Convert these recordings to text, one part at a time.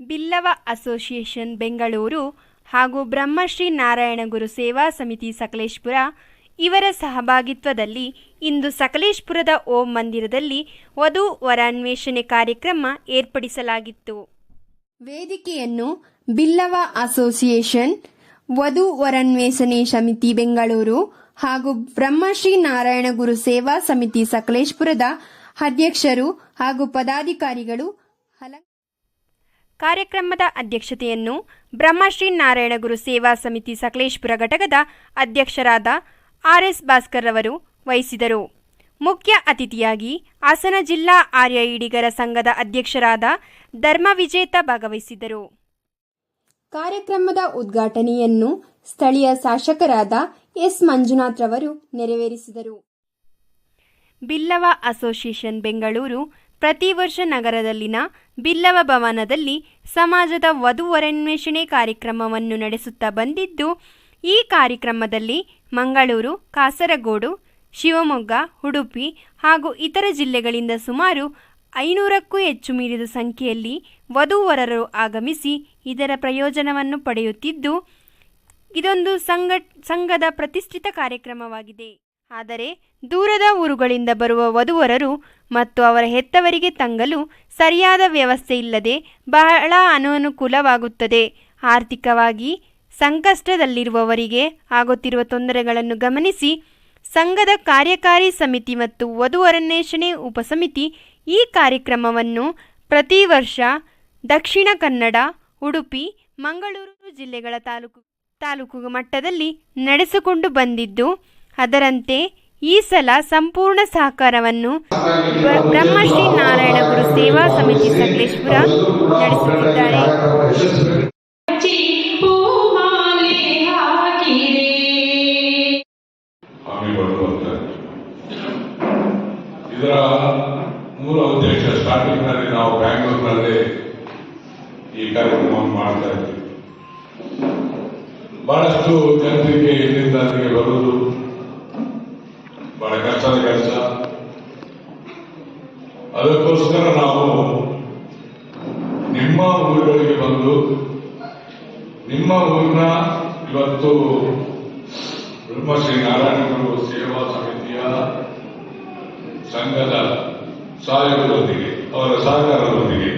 Billava association Bengaluru ಹಾಗೂ ಬ್ರಹ್ಮಶ್ರೀ ನಾರಾಯಣಗುರು ಸೇವಾ ಸಮಿತಿ ಸಕಲೇಶ್ಪುರ, ಇವರ ಸಹಭಾಗಿತ್ವದಲ್ಲಿ ಇಂದು ಸಕಲೇಶ್ಪುರದ ಓಂ ಮಂದಿರದಲ್ಲಿ ವಧು ವರಾನ್ವೇಷಣೆ ಕಾರ್ಯಕ್ರಮ ಏರ್ಪಡಿಸಲಾಗಿತ್ತು. ವೇದಿಕೆಯನ್ನು ಬಿಲ್ಲವ ಅಸೋಸಿಯೇಷನ್, ವಧು ವರನ್ವೇಷಣೆ ಸಮಿತಿ ಬೆಂಗಳೂರು ಹಾಗೂ ಬ್ರಹ್ಮಶ್ರೀ ನಾರಾಯಣಗುರು ಸೇವಾ ಸಮಿತಿ ಸಕಲೇಶ್ಪುರದ ಅಧ್ಯಕ್ಷರು ಹಾಗೂ ಪದಾಧಿಕಾರಿಗಳು ಕಾರ್ಯಕ್ರಮದ ಅಧ್ಯಕ್ಷತೆಯನ್ನು ಬ್ರಹ್ಮಶ್ರೀ ನಾರಾಯಣಗುರು ಸೇವಾ ಸಮಿತಿ ಸಕಲೇಶ್ಪುರ ಘಟಕದ ಅಧ್ಯಕ್ಷರಾದ ಆರ್ ಎಸ್ ಭಾಸ್ಕರ್ ರವರು ವಹಿಸಿದರು. ಮುಖ್ಯ ಅತಿಥಿಯಾಗಿ ಹಾಸನ ಜಿಲ್ಲಾ ಆರ್ಯ ಈಡಿಗರ ಸಂಘದ ಅಧ್ಯಕ್ಷರಾದ ಧರ್ಮ ವಿಜೇತ ಭಾಗವಹಿಸಿದರು ಕಾರ್ಯಕ್ರಮದ ಉದ್ಘಾಟನೆಯನ್ನು ಸ್ಥಳೀಯ ಶಾಸಕರಾದ ಎಸ್. ಮಂಜುನಾಥ್ ಅವರು ನೆರವೇರಿಸಿದರು. ಬಿಲ್ಲವ ಅಸೋಸಿಯೇಷನ್ ಬೆಂಗಳೂರು ಪ್ರತಿ ವರ್ಷ ನಗರದಲ್ಲಿನ ಬಿಲ್ಲವ ಭವನದಲ್ಲಿ ಸಮಾಜದ ವಧುವರನ್ವೇಷಣೆ ಕಾರ್ಯಕ್ರಮವನ್ನು ನಡೆಸುತ್ತಾ ಬಂದಿದ್ದು, ಈ ಕಾರ್ಯಕ್ರಮದಲ್ಲಿ ಮಂಗಳೂರು, ಕಾಸರಗೋಡು, ಶಿವಮೊಗ್ಗ, ಉಡುಪಿ ಹಾಗೂ ಇತರ ಜಿಲ್ಲೆಗಳಿಂದ ಸುಮಾರು ಐನೂರಕ್ಕೂ ಹೆಚ್ಚು ಮೀರಿದ ಸಂಖ್ಯೆಯಲ್ಲಿ ವಧುವರರು ಆಗಮಿಸಿ ಇದರ ಪ್ರಯೋಜನವನ್ನು ಪಡೆಯುತ್ತಿದ್ದು, ಇದೊಂದು ಸಂಘ, ಸಂಘದ ಪ್ರತಿಷ್ಠಿತ ಕಾರ್ಯಕ್ರಮವಾಗಿದೆ. ಆದರೆ ದೂರದ ಊರುಗಳಿಂದ ಬರುವ ವಧುವರರು ಮತ್ತು ಅವರ ಹೆತ್ತವರಿಗೆ ತಂಗಲು ಸರಿಯಾದ ವ್ಯವಸ್ಥೆ ಇಲ್ಲದೆ ಬಹಳ ಅನನುಕೂಲವಾಗುತ್ತದೆ. ಆರ್ಥಿಕವಾಗಿ ಸಂಕಷ್ಟದಲ್ಲಿರುವವರಿಗೆ ಆಗುತ್ತಿರುವ ತೊಂದರೆಗಳನ್ನು ಗಮನಿಸಿ ಸಂಘದ ಕಾರ್ಯಕಾರಿ ಸಮಿತಿ ಮತ್ತು ವಧುವರನ್ವೇಷಣೆ ಉಪಸಮಿತಿ ಈ ಕಾರ್ಯಕ್ರಮವನ್ನು ಪ್ರತಿ ವರ್ಷ ದಕ್ಷಿಣ ಕನ್ನಡ, ಉಡುಪಿ, ಮಂಗಳೂರು ಜಿಲ್ಲೆಗಳ ತಾಲೂಕು ತಾಲೂಕು ಮಟ್ಟದಲ್ಲಿ ನಡೆಸಿಕೊಂಡು ಬಂದಿದ್ದು ಅದರಂತೆ ಈ ಸಲ ಸಂಪೂರ್ಣ ಸಹಕಾರವನ್ನು ಬ್ರಹ್ಮಶ್ರೀ ನಾರಾಯಣ ಗುರು ಸೇವಾ ಸಮಿತಿ ಸಕಲೇಶ್ವರ ನಡೆಸುತ್ತಿದ್ದಾರೆ. ಇದರ ಮೂಲ ಉದ್ದೇಶ ಸ್ಟಾರ್ಟಿಂಗ್ನಲ್ಲಿ ನಾವು ಬ್ಯಾಂಗ್ಳೂರಿನಲ್ಲಿ ಈ ಕಾರ್ಯಕ್ರಮವನ್ನು ಮಾಡ್ತಾ ಇದ್ದೀವಿ ಬಹಳಷ್ಟು ಜನರಿಗೆ ಇಲ್ಲಿಂದ ಅಲ್ಲಿಗೆ ಬರುವುದು ಬಹಳ ಕಷ್ಟದ ಕೆಲಸ. ಅದಕ್ಕೋಸ್ಕರ ನಾವು ನಿಮ್ಮ ಊರುಗಳಿಗೆ ಬಂದು ನಿಮ್ಮ ಊರಿನ ಇವತ್ತು ಬ್ರಹ್ಮಶ್ರೀ ನಾರಾಯಣಗುರು ಸೇವಾ ಸಮಿತಿಯ ಸಂಘದ ಸಹಯೋಗದೊಂದಿಗೆ, ಅವರ ಸಹಕಾರದೊಂದಿಗೆ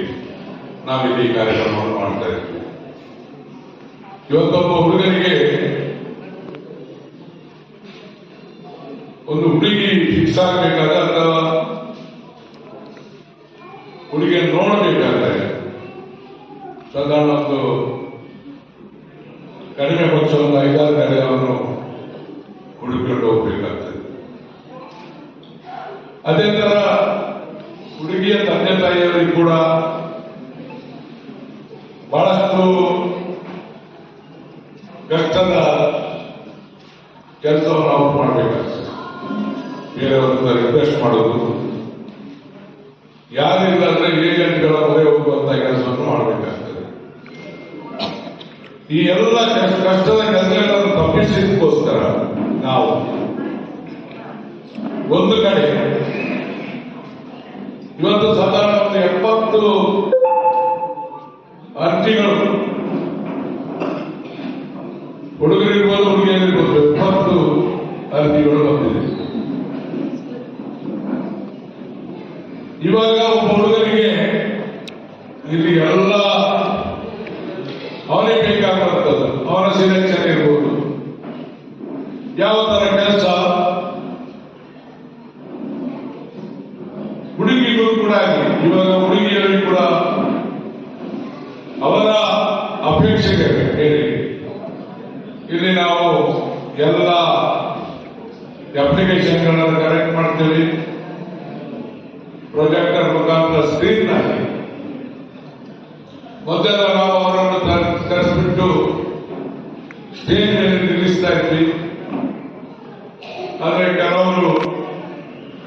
ನಾವಿಲ್ಲಿ ಕಾರ್ಯಕ್ರಮವನ್ನು ಮಾಡ್ತಾ ಇದ್ದೀವಿ. ಇವತ್ತೊಬ್ಬ ಹುಡುಗನಿಗೆ ಒಂದು ಹುಡುಗಿ ಫಿಕ್ಸ್ ಆಗಬೇಕಾದ್ರೆ ಅಥವಾ ಹುಡುಗಿಯನ್ನು ನೋಡಬೇಕಾದ್ರೆ ಸಾಧಾರಣ ಒಂದು ಕಡಿಮೆ ಒಂದು ಐದಾರು ಕಡೆ ಅವನು ಹುಡುಕಿಕೊಂಡು ಹೋಗ್ಬೇಕಾಗ್ತದೆ. ಅದೇ ತರ ಹುಡುಗಿಯ ತಂದೆ ತಾಯಿಯವರಿಗೆ ಕೂಡ ಬಹಳಷ್ಟು ಕಷ್ಟದ ಕೆಲಸವನ್ನು ಅವರು ಮಾಡಬೇಕಾಗ್ತದೆ. ಬೇರೆಯವ್ರನ್ನ ರಿಕ್ವೆಸ್ಟ್ ಮಾಡೋದು. ಯಾರಿಲ್ಲ ಅಂದ್ರೆ ಏಜೆಂಟ್ಗಳ ಮೊರೆ ಹೋಗುವಂತ ಕೆಲಸವನ್ನು ಮಾಡಬೇಕಾಗ್ತದೆ. ಈ ಎಲ್ಲ ಕಷ್ಟ- ಕಷ್ಟದ ಕೆಲಸಗಳನ್ನು ತಪ್ಪಿಸಿದಕ್ಕೋಸ್ಕರ ನಾವು ಒಂದು ಕಡೆ ಇವತ್ತು ಸಾಧಾರಣ ಒಂದು ಎಪ್ಪತ್ತು ಅರ್ಜಿಗಳು ಹುಡುಗರಿರ್ಬೋದು ಹುಡುಗಿಯರಿರ್ಬೋದು, ಎಪ್ಪತ್ತು ಅರ್ಜಿಗಳು ಬಂದಿದೆ ಇವಾಗ ಒಬ್ಬ ಹುಡುಗನಿಗೆ ಇಲ್ಲಿ ಎಲ್ಲ ಅವನಿಗೆ ಬೇಕಾಗುವಂಥದ್ದು ಅವನ ಸಿಲೆಕ್ಷನ್ ಇರ್ಬೋದು ಯಾವ ತರ ಕೆಲಸ ಹುಡುಗಿಗೂ ಕೂಡ ಆಗಲಿ ಇವಾಗ ಹುಡುಗಿಯರಿಗೆ ಕೂಡ ಅವರ ಅಪೇಕ್ಷೆಗಳು ಹೇಳಿ ಇಲ್ಲಿ ನಾವು ಎಲ್ಲ ಅಪ್ಲಿಕೇಶನ್ಗಳನ್ನು ಕರೆಕ್ಟ್ ಮಾಡ್ತೀವಿ ಪ್ರೊಜೆಕ್ಟರ್ ಮುಖಾಂತರ ಸ್ಕ್ರೀನ್ನಲ್ಲಿ ಮೊದಲ ನಾವು ಅವರನ್ನು ತರ- ಕರೆಸ್ಬಿಟ್ಟು ಸ್ಟೇಜ್ ಮೇಲೆ ನಿಲ್ಲಿಸ್ತಾ ಇದ್ವಿ ಆದ್ರೆ ಕೆಲವರು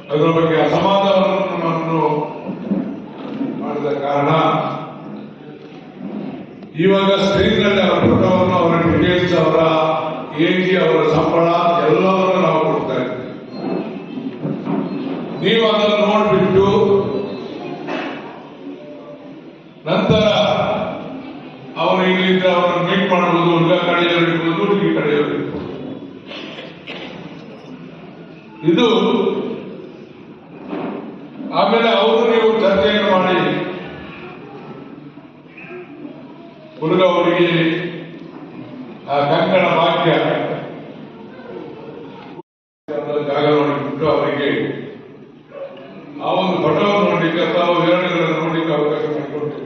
ಅದರ ಬಗ್ಗೆ ಅಸಮಾಧಾನವನ್ನು ಮಾಡಿದ ಕಾರಣ ಇವಾಗ ಸ್ಕ್ರೀನ್ನಲ್ಲಿ ಅವರ ಫೋಟೋವನ್ನು ಅವರ ಡೀಟೇಲ್ಸ್ ಅವರ ಅವರ ಸಂಬಳ ಎಲ್ಲವನ್ನು ನಾವು ಕೊಡ್ತಾ ನೀವು ಅದನ್ನು ನೋಡ್ಬಿಟ್ಟು ನಂತರ ಅವರು ಇಲ್ಲಿಂದ ಅವರನ್ನು ಮೀಟ್ ಮಾಡಬಹುದು ಹುಡುಗ ಕಡೆಯವರು ಇರ್ಬೋದು, ಹುಡುಗಿ ಕಡೆಯವರು ಇದು ಆಮೇಲೆ ಅವರು ನೀವು ಚರ್ಚೆಯನ್ನು ಮಾಡಿ ಹುಡುಗ ಹುಡುಗಿ ಆ ಕಂಕಣ ಭಾಗ್ಯ ಜಾಗವನ್ನು ಬಿಟ್ಟು ಅವರಿಗೆ ಆ ಒಂದು ಪಟವನ್ನು ನೋಡ್ಲಿಕ್ಕೆ ಅಥವಾ ವಿವರಣೆಗಳನ್ನು ನೋಡ್ಲಿಕ್ಕೆ ಅವಕಾಶ ಮಾಡಿಕೊಟ್ಟು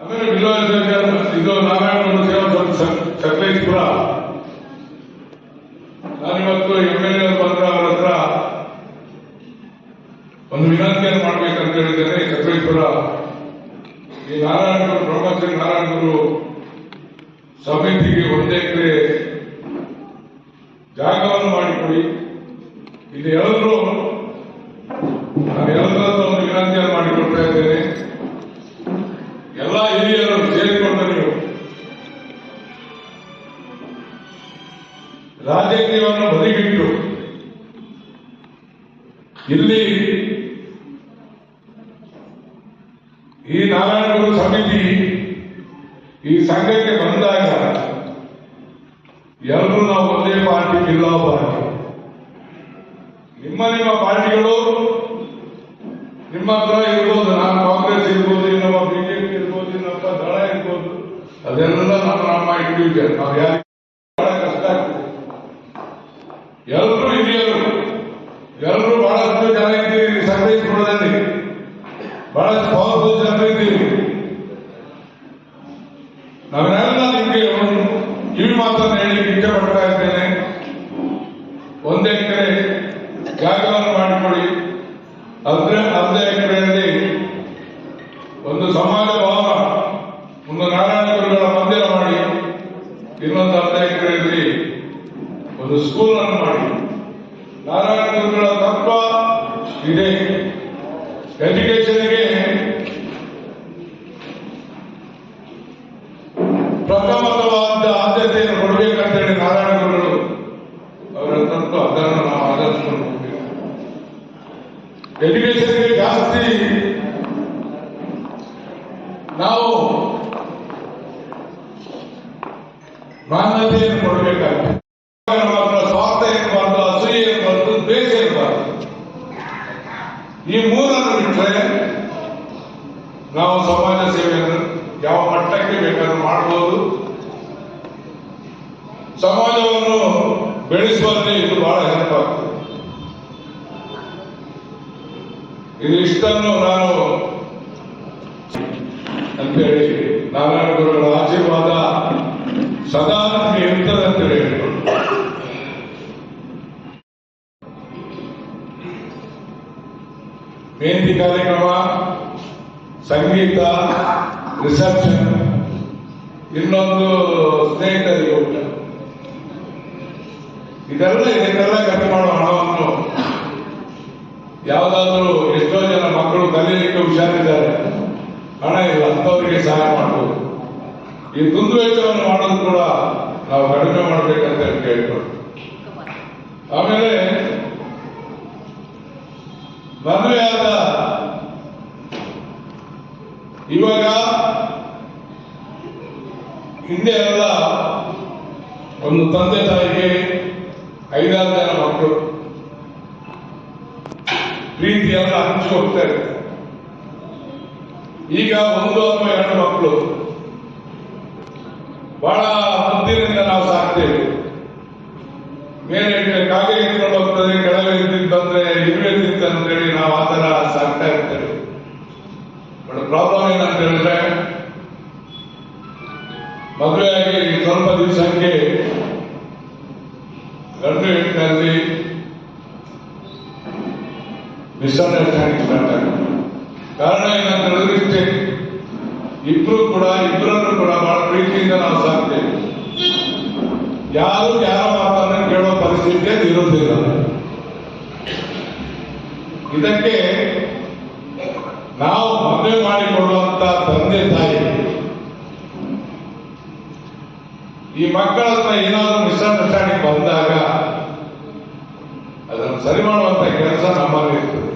ಆಮೇಲೆ ಇದು ನಾರಾಯಣ ಸೇವಾ ನಾನಿವತ್ತು ಸಕಲೇಶ್ಪುರ ಅದೆಲ್ಲ ನಮ್ಮ ನಮ್ಮ ಇಂಡಿವಿಜುವಲ್ ನಾವು ಯಾರು ಬಹಳ ಕಷ್ಟ ಆಗ್ತದೆ ಎಲ್ಲರೂ ಹಿರಿಯರು ಎಲ್ಲರೂ ಬಹಳಷ್ಟು ಜನ ಇದ್ದೀರಿ ಸಕಲೇಶ್ಪುರದಲ್ಲಿ ಬಹಳಷ್ಟು ಪವರ್ಫುಲ್ ಜನ ಇದ್ದೀರಿ ನಾವೆಲ್ಲ ನಿಮಗೆ ಒಂದು ಕಿವಿ ಮಾತನ್ನು ಹೇಳಿ ಇಚ್ಛೆ ಪಡ್ತಾ ಇದ್ದೇನೆ ಒಂದು ಎಕರೆ ಜಾಗವನ್ನು ಮಾಡಿಕೊಡಿ ಅರ್ಧ ಅರ್ಧ ಎಕರೆಯಲ್ಲಿ ಒಂದು ಸಮಾಜ ಭವನ ಒಂದು ನಾರಾಯಣ ಗುರುಗಳ ಮಂದಿರ ಮಾಡಿ ಇನ್ನೊಂದು ಅರ್ಧ ಎಕರೆಯಲ್ಲಿ ಒಂದು ಸ್ಕೂಲ್ ಅನ್ನು ಮಾಡಿ ನಾರಾಯಣ ಗುರುಗಳ ತತ್ವ ಇದೆ ಎಜುಕೇಶನ್ಗೆ ಪ್ರಥಮವಾದ ಆದ್ಯತೆಯನ್ನು ಕೊಡಬೇಕಂತ ಹೇಳಿ ನಾರಾಯಣ ಗುರುಗಳು ಅವರ ತತ್ವ ಅದನ್ನು ನಾವು ಆಧರಿಸಿಕೊಂಡು ಹೋಗ್ಬೇಕು ಎಜುಕೇಶನ್ಗೆ ಜಾಸ್ತಿ ನಾವು ಮಾನ್ಯತೆಯನ್ನು ಕೊಡಬೇಕಾಗುತ್ತೆ. ಸ್ವಾರ್ಥ ಇರಬಾರ್ದು ಅಸೂಯೆ ಇರಬಾರ್ದು ದ್ವೇಷ ಇರಬಾರ್ದು ಈ ಮೂರನ್ನು ಬಿಟ್ಟರೆ ನಾವು ಸಮಾಜ ಸೇವೆಯನ್ನು ಯಾವ ಮಟ್ಟಕ್ಕೆ ಬೇಕಾದ್ರೂ ಮಾಡಬಹುದು ಸಮಾಜವನ್ನು ಬೆಳೆಸುವಲ್ಲಿ ಇದು ಬಹಳ ಹೆಲ್ಪ್ ಆಗ್ತದೆ. ಇದು ಇಷ್ಟನ್ನು ನಾನು ಅಂತೇಳಿ ನಾರಾಯಣ ಗುರುಗಳ ಆಶೀರ್ವಾದ ಸದಾ ನಮಗೆ ಇರ್ತದೆ ಅಂತ ಹೇಳಿದ್ರು ಮೆಹಂದಿ ಕಾರ್ಯಕ್ರಮ ಸಂಗೀತ ರಿಸೆಪ್ಷನ್ ಇನ್ನೊಂದು ಸ್ನೇಹಿತರಿಗೆ ಊಟ ಇದೆಲ್ಲ ಇದಕ್ಕೆಲ್ಲ ಖರ್ಚು ಮಾಡುವ ಹಣವನ್ನು ಯಾವುದಾದ್ರೂ ಎಷ್ಟೋ ಜನ ಮಕ್ಕಳು ಕಲೀಲಿಕ್ಕೆ ಹುಷಾರಿದ್ದಾರೆ. ಹಣ ಇಲ್ಲ, ಅಂತವರಿಗೆ ಸಹಾಯ ಮಾಡಬಹುದು ಈ ತುಂದು ವೆಚ್ಚವನ್ನು ಮಾಡೋದು ಕೂಡ ನಾವು ಕಡಿಮೆ ಮಾಡಬೇಕಂತ ಕೇಳ್ಕೊಂಡು ಆಮೇಲೆ ಮದುವೆಯಾದ ಇವಾಗ ಹಿಂದೆ ಎಲ್ಲ ಒಂದು ತಂದೆ ತಾಯಿಗೆ ಐದಾರು ಜನ ಮಕ್ಕಳು. ಪ್ರೀತಿಯೆಲ್ಲ ಹಂಚಿ ಹೋಗ್ತಾ ಇರ್ತಾರೆ ಈಗ ಒಂದು ಅಥವಾ ಎರಡು ಮಕ್ಕಳು. ಬಹಳ ಹತ್ತಿರದಿಂದ ನಾವು ಸಾಕ್ತೇವೆ. ಮೇಲೆ ಕಾಗೆ ಎತ್ಕೊಂಡು ಹೋಗ್ತದೆ, ಕೆಳಗೆ ಪ್ರಾಬ್ಲಮ್ ಏನಂತ ಹೇಳಿದ್ರೆ ಮದುವೆಯಾಗಿ ಸ್ವಲ್ಪ ದಿವಸಕ್ಕೆ ಗಂಡು ಹೆಣ್ಣಿನಲ್ಲಿ ಮಿಸ್ಅಂಡರ್ಸ್ಟ್ಯಾಂಡಿಂಗ್ ಸ್ಟಾರ್ಟ್ ಕಾರಣ ಏನಂತ ಹೇಳಿದ್ರೆ ಇಷ್ಟೇ, ಇಬ್ರು ಕೂಡ ಇಬ್ಬರನ್ನು ಕೂಡ ಬಹಳ ಪ್ರೀತಿಯಿಂದ ನಾವು ಸಾಕ್ತೇವೆ. ಯಾರು ಯಾರ ಮಾತನ್ನು ಕೇಳೋ ಪರಿಸ್ಥಿತಿ ಇರುವುದಿಲ್ಲ. ಇದಕ್ಕೆ ನಾವು ಮದುವೆ ಮಾಡಿಕೊಳ್ಳುವಂತ ತಂದೆ ತಾಯಿ. ಈ ಮಕ್ಕಳನ್ನ ಏನಾದರೂ ಮಿಸ್ಅಂಡರ್ಸ್ಟ್ಯಾಂಡಿಂಗ್ ಬಂದಾಗ ಅದನ್ನು ಸರಿ ಮಾಡುವಂತ ಕೆಲಸ ನಮ್ಮಲ್ಲಿ ಇರ್ತದೆ.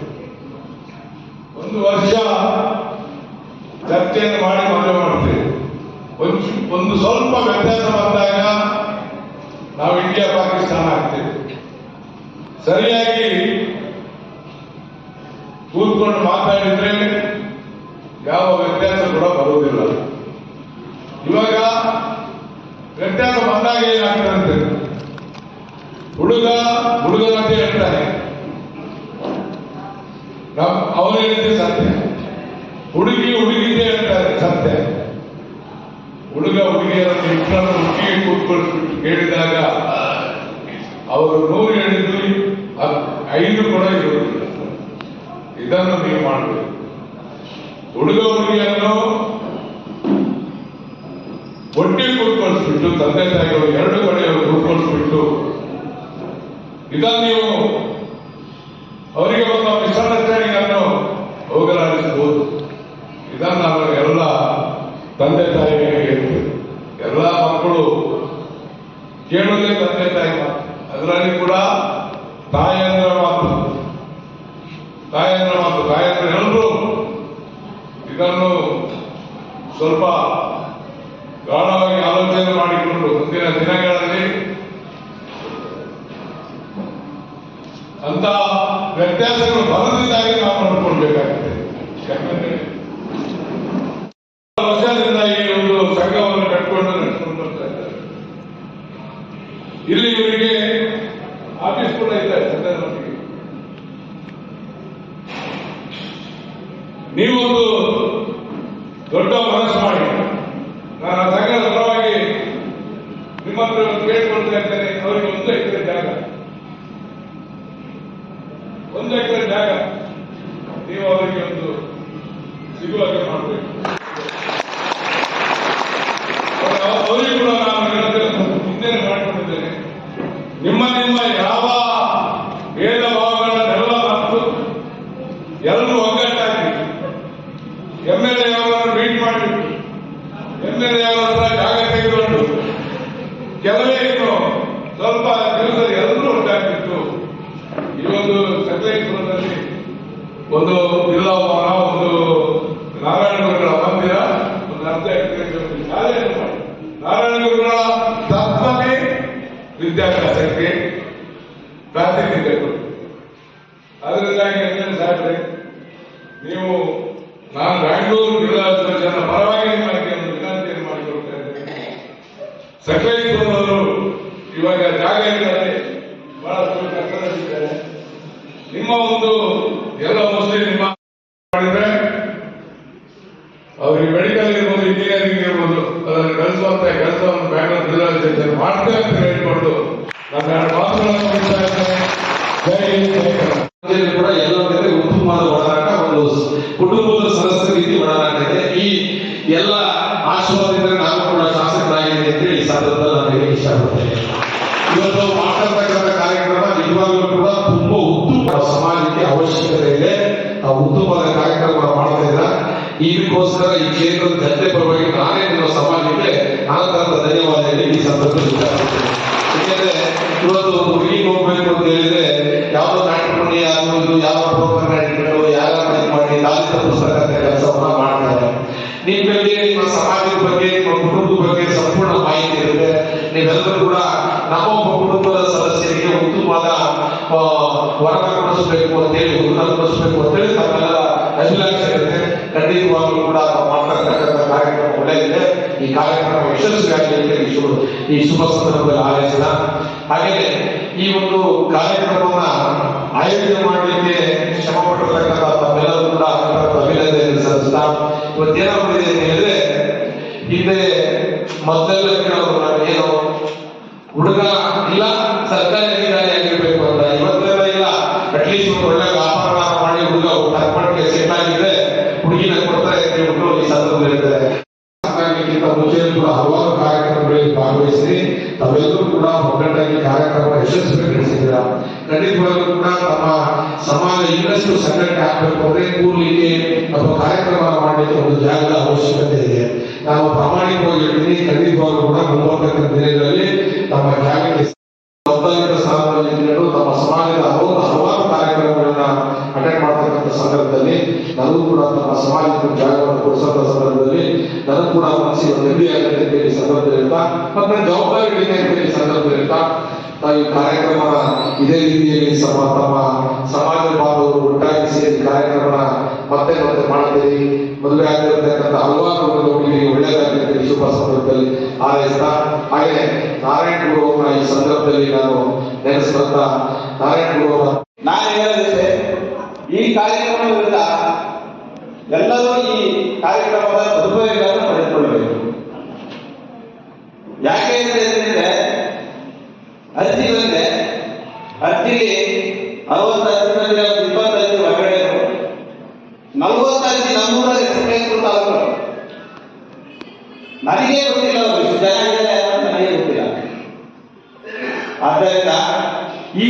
ಒಂದು ವರ್ಷ ಚರ್ಚೆಯನ್ನು ಮಾಡಿ ಮದುವೆ ಮಾಡ್ತೀವಿ. ಒಂದು ಒಂದು ಸ್ವಲ್ಪ ವ್ಯತ್ಯಾಸ ಬಂದಾಗ ನಾವು ಇಂಡಿಯಾ ಪಾಕಿಸ್ತಾನ ಆಗ್ತೇವೆ. ಸರಿಯಾಗಿ ಕೂತ್ಕೊಂಡು ಮಾತಾಡಿದ್ರೆ ಯಾವ ವ್ಯತ್ಯಾಸ ಕೂಡ ಬರುವುದಿಲ್ಲ. ಇವಾಗ ವ್ಯತ್ಯಾಸ ಬಂದಾಗ ಏನಾಗ್ತದಂತೆ? ಹುಡುಗ ಹುಡುಗನಂತೆ ಹೇಳ್ತಾನೆ ಅವನು ಹೇಳಿದ್ದೆ ಸತ್ಯ. ಹುಡುಗಿ ಹುಡುಗಿದ್ದೆ ಹೇಳ್ತಾರೆ, ಸತ್ಯ. ಹುಡುಗ ಹುಡುಗಿಯರನ್ನು ಇಬ್ಬರನ್ನು ಹುಡುಗಿ ಕೂತ್ಕೊಂಡು ಹೇಳಿದಾಗ, ಅವರು ನೂರು ಹೇಳಿದ್ರು ಐದು ಕೂಡ ಇರುವುದಿಲ್ಲ ಇದನ್ನು ನೀವು ಮಾಡಬೇಕು. ಹುಡುಗ ಹುಡುಗಿಯನ್ನು ಒಟ್ಟಿಗೆ ಕೂತ್ಕೊಳಿಸ್ಬಿಟ್ಟು, ತಂದೆ ತಾಯಿಗಳು ಎರಡು ಕಡೆಯವರು ಕೂತ್ಕೊಳಿಸ್ಬಿಟ್ಟು, ಇದನ್ನು ನೀವು ಅವರಿಗೆ ಒಂದು ಮಿಸ್ಅಂಡರ್ಸ್ಟ್ಯಾಂಡಿಂಗ್ ಅನ್ನು ಹೋಗಲಾಡಿಸಬಹುದು. ಇದನ್ನು ಅವರ ಎಲ್ಲ ತಂದೆ ತಾಯಿಗಳಿಗೆ ಎಲ್ಲ ಮಕ್ಕಳು ಕೇಳುವುದೇ ತಂದೆ ತಾಯಿ ಅದರಲ್ಲಿ ಸ್ವಲ್ಪ ಗಾಢವಾಗಿ ಆಲೋಚನೆ ಮಾಡಿಕೊಂಡು ಮುಂದಿನ ದಿನಗಳಲ್ಲಿ ಅಂತ ಹುಡುಗ ಕೊಡಿಸಬೇಕು ಅಂತ ಹೇಳಿ ತಮ್ಮೆಲ್ಲರ ಅಭಿಲಾಷೆ ಇರುತ್ತೆ ಖಂಡಿತವಾಗ್ಲೂ ಕೂಡ ಮಾತಾಡ್ತಕ್ಕಂಥ ಕಾರ್ಯಕ್ರಮ ಒಳ್ಳೆಯದಿದೆ ಈ ಕಾರ್ಯಕ್ರಮ ಯಶಸ್ವಿಯಾಗಲಿ ಅಂತ ಈ ಶುಭ ಸಂದರ್ಭದಲ್ಲಿ ಆಲೋಚನ ಹಾಗೆಯೇ ಈ ಒಂದು ಕಾರ್ಯಕ್ರಮವನ್ನ ಆಯೋಜನೆ ಮಾಡಲಿಕ್ಕೆ ಶ್ರಮ ಪಟ್ಟಿರ್ತಕ್ಕಂಥ ತಮ್ಮೆಲ್ಲರೂ ಕೂಡ ಅಭಿನಂದನೆ ಸಲ್ಲಿಸ್ತಾ ಇವತ್ತೇನಾಗ್ಬಿಟ್ಟಿದೆ ಅಂತ ಹೇಳಿದ್ರೆ, ಹಿಂದೆ ಮೊದಲೆಲ್ಲ ಕೇಳೋದು ನಾನು ಏನು ಹುಡುಗ ಇಲ್ಲ, ಸರ್ಕಾರಿ ಆಗಿರ್ಬೇಕು ಅಂತ ಇವತ್ತೆಲ್ಲ ಇಲ್ಲ ಅಟ್ಲೀಸ್ಟ್ ಒಳ್ಳೆ ವ್ಯಾಪಾರ ಮಾಡಿ ಹುಡುಗ ಕರ್ಕೊಂಡ್ಗೆ ಸೆಟ್ ಆಗಿದ್ರೆ ಹುಡುಗಿನ ಕೊಡ್ತಾರೆ ಅಂತ ಹೇಳ್ಬಿಟ್ಟು ಈ ಸಂದರ್ಭದಲ್ಲಿ ಹೇಳ್ತಾರೆ. ಆಗ್ಲಿಕ್ಕಿಂತ ಮುಂಚೆ ಕೂಡ ಹಲವಾರು ಕಾರ್ಯಕ್ರಮಗಳಲ್ಲಿ ಭಾಗವಹಿಸಿ ತಾವೆಲ್ಲರೂ ಕೂಡ ಒಗ್ಗಟ್ಟಾಗಿ ಕಾರ್ಯಕ್ರಮ ಯಶಸ್ವಿ ಯಶಸ್ವಿಗೊಳಿಸಿದ್ದೀರಾ ಖಂಡಿತವಾಗ್ಲೂ ಕೂಡ ತಮ್ಮ ಸಮಾಜ ಇನ್ನಷ್ಟು ಸಂಘಟನೆ ಆಗ್ಬೇಕು ಅಂದ್ರೆ ಕೂರ್ಲಿಕ್ಕೆ ಅಥವಾ ಕಾರ್ಯಕ್ರಮ ಮಾಡಲಿಕ್ಕೆ ಒಂದು ಜಾಗದ ಅವಶ್ಯಕತೆ ಇದೆ. ನಾವು ಪ್ರಾಮಾಣಿಕವಾಗಿ ಹೇಳ್ತೀನಿ, ಖಂಡಿತವಾಗ್ಲೂ ಕೂಡ ಮುಂಬರ್ತಕ್ಕಂಥ ದಿನಗಳಲ್ಲಿ ತಮ್ಮ ಜಾಗಕ್ಕೆ ನನಗೂ ಕೂಡ ನಮ್ಮ ಸಮಾಜಕ್ಕೆ ಒಂದು ಜಾಗವನ್ನು ಕೊಡಿಸಂತ ಸಂದರ್ಭದಲ್ಲಿ ನನಗೆ ಕೂಡ ಮನಸ್ಸಿಗೆ ನೆಮ್ಮದಿ ಆಗತ್ತೆ ಹೇಳಿ ಸಂದರ್ಭದಲ್ಲಿರ್ತಾ ಮತ್ತೆ ನನ್ನ ಜವಾಬ್ದಾರಿಗಳಿದೆ ಅಂತ ಹೇಳಿ ಸಂದರ್ಭದಲ್ಲಿರ್ತಾ ತಾವು ಈ ಕಾರ್ಯಕ್ರಮ ಇದೇ ರೀತಿಯಲ್ಲಿ ಸಮ ತಮ್ಮ ಸಮಾಜ ಬಾಂಧವರು ಒಟ್ಟಾಗಿ ಸೇರಿ ಕಾರ್ಯಕ್ರಮ ಮತ್ತೆ ಮತ್ತೆ ಮಾಡ್ತೀರಿ ಮದುವೆ ಆಗಿರತಕ್ಕಂಥ ಹಲವಾರು ಅಂತ ಹೇಳಿ ಶುಭ ಸಂದರ್ಭದಲ್ಲಿ ಹಾರೈಸ್ತಾ, ಹಾಗೆ ನಾರಾಯಣ ಗುರು ಅವರನ್ನ ಈ ಸಂದರ್ಭದಲ್ಲಿ ನಾನು ನೆನೆಸ್ಕೊಂತ, ನಾರಾಯಣ ಗುರು ಅವರ ನಾನು ಹೇಳೋದಿಷ್ಟೇ ಈ ಕಾರ್ಯಕ್ರಮದಿಂದ ಎಲ್ಲರೂ ಈ ಕಾರ್ಯಕ್ರಮದ ಸದುಪಯೋಗವನ್ನು ಪಡೆದುಕೊಳ್ಳಬೇಕು. ಯಾಕೆ ಅಂತ ಹೇಳಿದ್ರೆ ಅರ್ಜಿ ಬಂದ್ರೆ ಅರ್ಜಿಗೆ ಅರವತ್ತೈದು ಅರ್ಜಿನಲ್ಲಿ ಒಂದು ಇಪ್ಪತ್ತು ಅರ್ಜಿ ಹೊರಗಡೆ ನಲವತ್ತು ಅರ್ಜಿ ತಾಲೂಕು ನನಗೆ ಗೊತ್ತಿಲ್ಲ ಅವರು ಎಷ್ಟು ಜನ ಇದ್ದಾರೆ ಅಂತ ನನಗೆ ಗೊತ್ತಿಲ್ಲ. ಆದ್ದರಿಂದ ಈ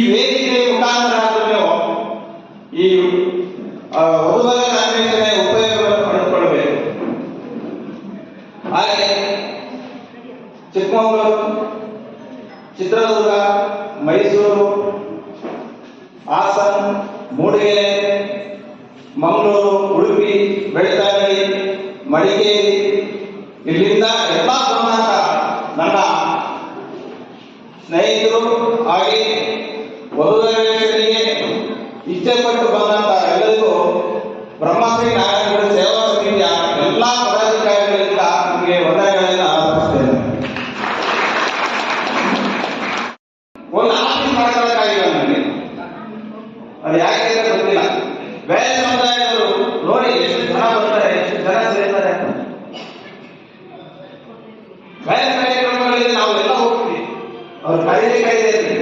ಅವ್ರು ಕರೀಲಿ ಕರೀಲಿ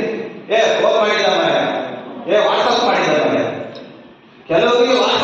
ಏ ಫೋನ್ ಮಾಡಿದ್ದಾರೆ ಏ ವಾಟ್ಸಪ್ ಮಾಡಿದ್ದಾರೆ ಕೆಲವರಿಗೆ ವಾಟ್ಸಪ್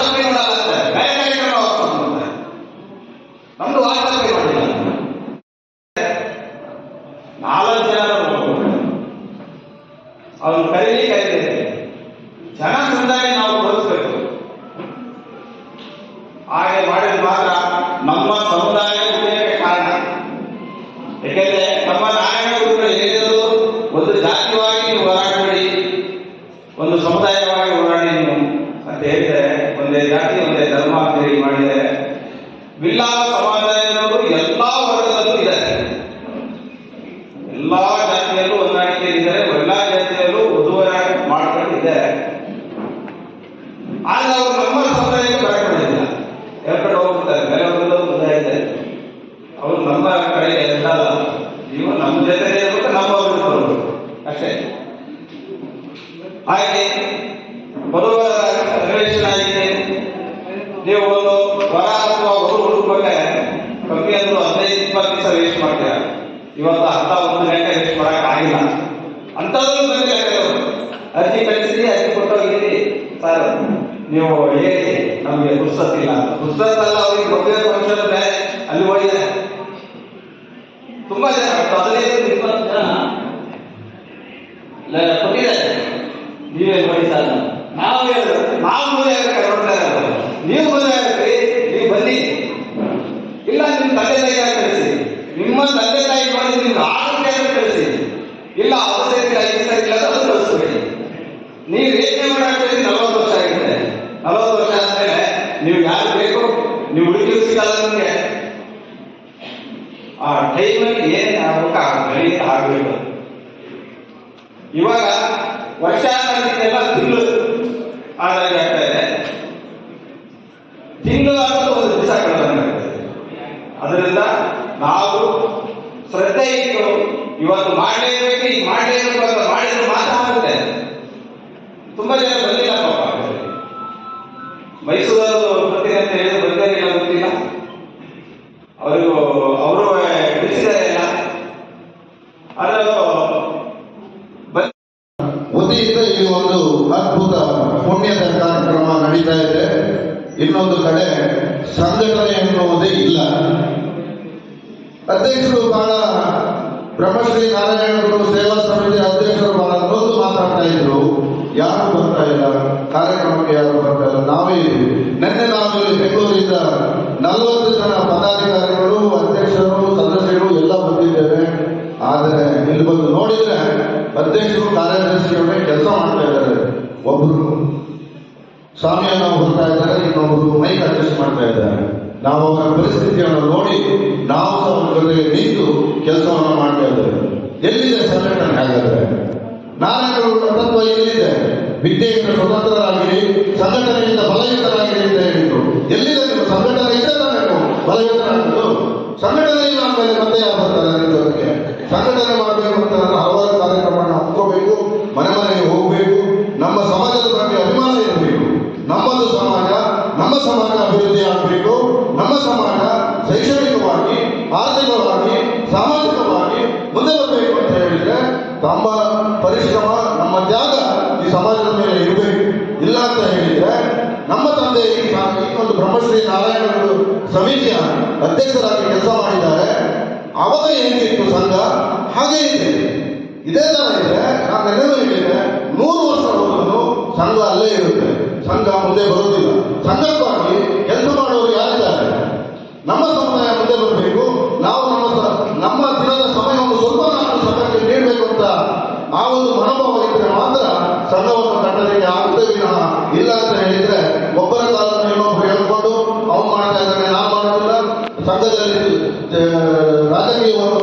ಅವರು ನಮ್ಮ ಕಡೆ ಎಲ್ಲ ನೀವು ನಮ್ಮ ಜೊತೆ ಇರ್ಬೇಕು, ನಮ್ಮ ಅವ್ರಿಗೆ ಬರಬೇಕು ಅಷ್ಟೇ. ಹಾಗೆ ಬರುವ ನೀವು ಒಂದು ವರ ಅಥವಾ ವಧು ಹುಡುಕ್ಬೇಕೆ ಅಂದ್ರು ಹದಿನೈದು, ಇಪ್ಪತ್ತು ದಿವಸ ವೇಸ್ಟ್ ಮಾಡ್ತೀರ? ಇವತ್ತು ಅರ್ಧ ಒಂದು ಗಂಟೆ ವೇಸ್ಟ್ ಆಗಿಲ್ಲ. ನನಗೆ ಅರ್ಜಿ ಕಳಿಸಿರಿ ಅರ್ಜಿ ಕೊಟ್ಟೋಗಿದ್ದೀರಿ ಸರ್, ನೀವು ಹೇಳಿ, ನಮಗೆ ಪುಸ್ತಕ ಅವ್ರಿಗೆ ಮದುವೆ ಫಂಕ್ಷನ್ ಬೇರೆ ಅಲ್ಲಿ ಹೋಗಿದೆ ತುಂಬಾ ಜನ ಹತ್ತು ಹದಿನೈದು ಇಪ್ಪತ್ತು ಜನ ಲ- ಕೊಟ್ಟಿದ್ದಾರೆ ನೀವೇ ನೋಡಿ ಸರ್ ನಾವು ಹೇಳಿದ್ರು ನಾವು ಮದುವೆ ಆಗಕ್ಕೆ ನೋಡ್ತಾ ಇರೋದು ನೀವು ಮದುವೆ ಆಗಕ್ಕೆ ನೀವು ಬನ್ನಿ ಇಲ್ಲ ನಿಮ್ಮ ತಂದೆ ತಾಯಿಗೆ ಕಳಿಸಿ ನಿಮ್ಮ ತಂದೆ ತಾಯಿ ನೋಡಿ ನಿಮ್ಗೆ ಆರೋಗ್ಯ ಕಳಿಸಿ ಇಲ್ಲ ಅದು ಸರಿ ಐದು ಸರಿ ಇಲ್ಲ ಅದು ಕಳಿಸ್ಬೇಡಿ ನೀವು ಯೋಚನೆ ಮಾಡಕ್ಕೆ ನಲವತ್ತು ವರ್ಷ ಆಗಿದೆ ನಲವತ್ತು ವರ್ಷ ಆದ್ಮೇಲೆ ನೀವು ಯಾರು ಬೇಕು ನಿಮಗೆ. ಆ ಟೈಮಲ್ಲಿ ಏನ್ ಆಗ್ಬೇಕು ಆ ಗಣಿತ ಆಗ್ಬೇಕು ಇವಾಗ ವರ್ಷ ಎಲ್ಲ ತಿಂಗಳು ಆದಾಯ ಆಗ್ತಾ ಇದೆ. ತಿಂಗಳು ಒಂದು ದಿವಸ ಕಳೆದಂಗಾಗ್ತದೆ ಅದರಿಂದ ನಾವು ಶ್ರದ್ಧೆ ಇಟ್ಟು ಇವತ್ತು ಮಾಡಲೇಬೇಕು, ಈಗ ಮಾಡಲೇಬೇಕು. ಒಂದು ಸೇವಾ ಸಮಿತಿ ಅಧ್ಯಕ್ಷರು ಬಹಳ ಮಾತಾಡ್ತಾ ಇದ್ರು. ಯಾರು ಬರ್ತಾ ಇಲ್ಲ? ಕಾರ್ಯಕ್ರಮಕ್ಕೆ ಯಾರು ಬರ್ತಾ ಇಲ್ಲ? ನಾವೇ ನೆನ್ನೆ ನಿನ್ನೆ ನಾವು ಇಲ್ಲಿ ಬೆಂಗಳೂರಿಂದ ನಲವತ್ತು ಜನ ಪದಾಧಿಕಾರಿಗಳು, ಅಧ್ಯಕ್ಷರು, ಸದಸ್ಯರು ಎಲ್ಲ ಬಂದಿದ್ದೇವೆ ಆದರೆ ಇಲ್ಲಿ ಬಂದು ನೋಡಿದ್ರೆ ಅಧ್ಯಕ್ಷರು, ಕಾರ್ಯದರ್ಶಿಯವರೇ ಕೆಲಸ ಮಾಡ್ತಾ ಇದ್ದಾರೆ. ಒಬ್ಬರು ಸ್ವಾಮಿಯನ್ನು ಹೋಗ್ತಾ ಇದ್ದಾರೆ ಇನ್ನೊಬ್ಬರು ಮೈಕ್ ಅಡ್ಜಸ್ಟ್ ಮಾಡ್ತಾ ಇದ್ದಾರೆ. ನಾವು ಅವರ ಪರಿಸ್ಥಿತಿಯನ್ನು ನೋಡಿ, ನಾವು ಅವರ ಜೊತೆ ನಿಂತು ಕೆಲಸವನ್ನು ಮಾಡ್ತಾ ಇದ್ದೇವೆ. ಎಲ್ಲಿದೆ ಸಂಘಟನೆ? ಹಾಗಾದ್ರೆ. ನಾಯಕರುಗಳ ತತ್ವ ಎಲ್ಲಿದೆ? ವಿದ್ಯೆಯಿಂದ ಸ್ವತಂತ್ರರಾಗಿರಿ, ಸಂಘಟನೆಯಿಂದ ಬಲಯುತರಾಗಿರಿ ಅಂತ ಹೇಳಿದ್ರು. ಎಲ್ಲಿದೆ ನೀವು? ಸಂಘಟನೆ ಇದ್ದರೆ ನಾವು. ಬಲಯುತರಾಗಿದ್ದು ಸಂಘಟನೆ ಇಲ್ಲ ಆಮೇಲೆ ಮತ್ತೆ ಯಾವ ಬರ್ತಾರೆ ನಿಮಗೆ ಸಂಘಟನೆ ಮಾಡಬೇಕು ಅಂತ ಹಲವಾರು ಕಾರ್ಯಕ್ರಮವನ್ನು ಹಾಕೋಬೇಕು ಮನೆ ಮನೆಗೆ ಹೋಗಬೇಕು. ನಮ್ಮ ಸಮಾಜದ ಬಗ್ಗೆ ಅಭಿಮಾನ ಇರಬೇಕು. ನಮ್ಮದು ಸಮಾಜ, ನಮ್ಮ ಸಮಾಜ ಅಭಿವೃದ್ಧಿ ಆಗಬೇಕು. ನಮ್ಮ ಸಮಾಜ ನಮ್ಮ ಪರಿಶ್ರಮ, ನಮ್ಮ ತ್ಯಾಗ ಈ ಸಮಾಜದ ಮೇಲೆ ಇರಬೇಕು. ಇಲ್ಲ ಅಂತ ಹೇಳಿದ್ರೆ, ನಮ್ಮ ತಂದೆ ಈ ಒಂದು ಬ್ರಹ್ಮಶ್ರೀ ನಾರಾಯಣಗಳು ಸಮಿತಿಯ ಅಧ್ಯಕ್ಷರಾಗಿ ಕೆಲಸ ಮಾಡಿದ್ದಾರೆ. ಅವಾಗ ಏನಿತ್ತು ಸಂಘ? ಹಾಗೆ ಇದೆ. ಇದೇ ಥರ ಇದ್ರೆ ನಾನು ಎಲ್ಲರೂ ಹೇಳಿದ್ರೆ ನೂರು ವರ್ಷವರೆಗೂ ಸಂಘ ಅಲ್ಲೇ ಇರುತ್ತೆ. ಸಂಘ ಮುಂದೆ ಬರುವುದಿಲ್ಲ. ಸಂಘಕ್ಕಾಗಿ ಕೆಲಸ ಮಾಡೋರು ಯಾರಿದ್ದಾರೆ? ನಮ್ಮ ಸಮುದಾಯ ಮುಂದೆ ಬರಬೇಕು. ನಾವು ನಾವೊಂದು ಒಂದು ಮನೋಭಾವ ಇದ್ರೆ ಮಾತ್ರ ಸಂಘವನ್ನು ಕಟ್ಟಲಿಕ್ಕೆ ಆಗುತ್ತೆ ವಿನಃ ಇಲ್ಲ ಅಂತ ಹೇಳಿದ್ರೆ ಒಬ್ಬರ ಕಾಲದಲ್ಲಿ ಇನ್ನೊಬ್ಬರು ಹೇಳ್ಕೊಂಡು, ಅವ್ನು ಮಾಡ್ತಾ ಇದ್ದಾನೆ, ನಾನು ಮಾಡುತ್ತಿಲ್ಲ ಸಂಘದಲ್ಲಿ ರಾಜಕೀಯವನ್ನು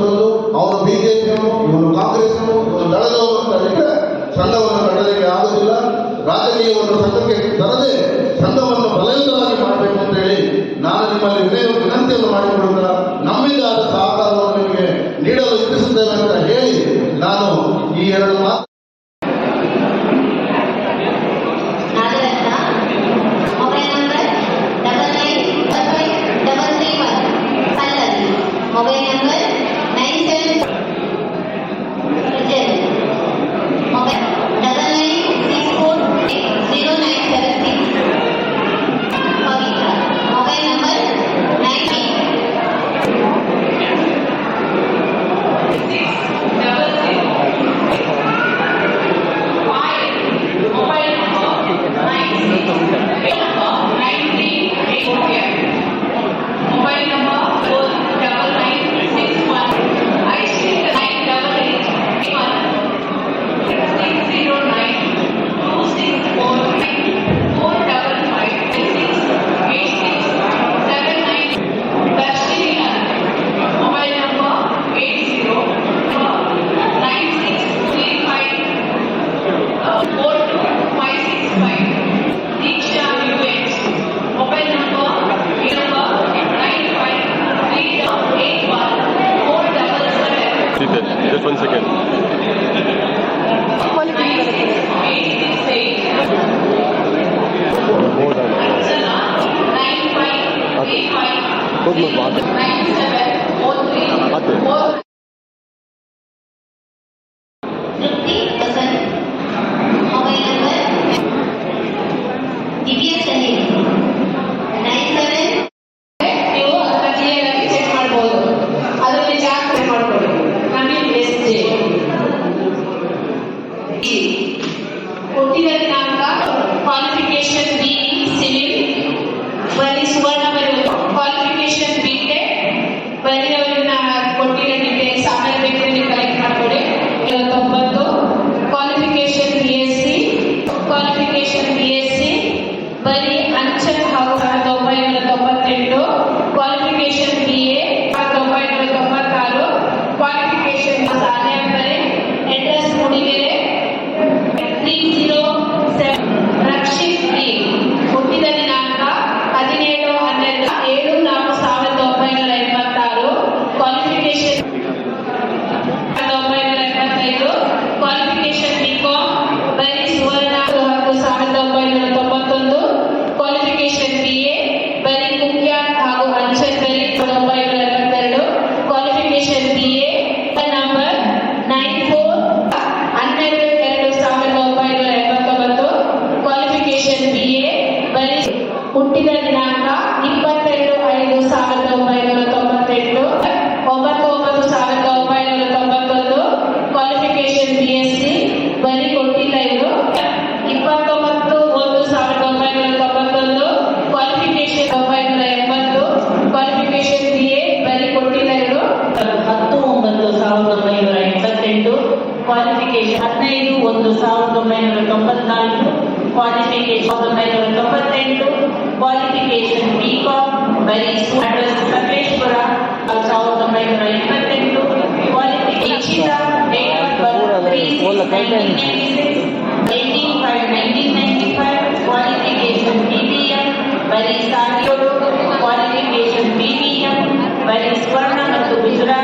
ஏறணுமா? qualification being civil, Well, is one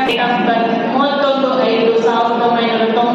tinakdan mo todo ay dosaw na may nagtong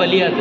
वलियत